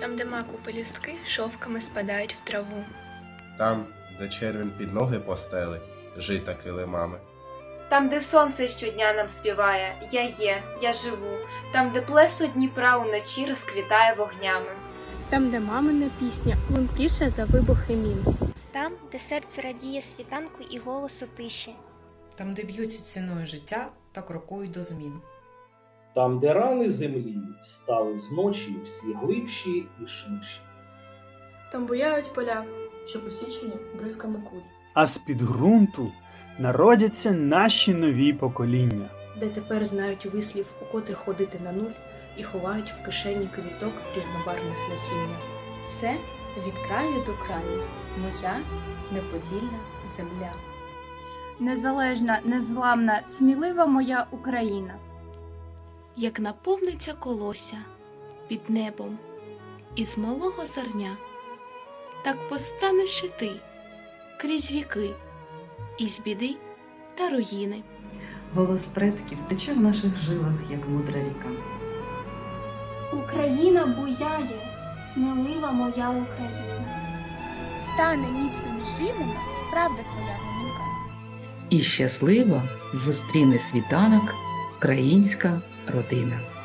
Там, де маку пелюстки шовками спадають в траву. Там, де червін під ноги постели, жита килимами. Там, де сонце щодня нам співає, я є, я живу, там, де плесо Дніпра уночі розквітає вогнями. Там, де мамина пісня лункіша за вибухи мін. Там, де серце радіє світанку і голосу тиші. Там, де б'ються ціною життя та крокують до змін. Там, де рани землі стали зночі всі глибші і ширші. Там буяють поля, що посічені бризками куль. А з-під ґрунту народяться наші нові покоління. де тепер знають вислів, у котрих ходити на нуль, і ховають в кишені квіток різнобарвних насіння. Це від краю до краю, моя неподільна земля. Незалежна, незламна, смілива моя Україна. Як наповниться колося під небом із малого зерня, так постанеш і ти крізь віки, із біди та руїни. Голос предків тече в наших жилах, як мудра ріка. Україна буяє, смілива моя Україна. Стане міцним живим, правда твоя гомінка. І щасливо зустріне світанок українська rutina.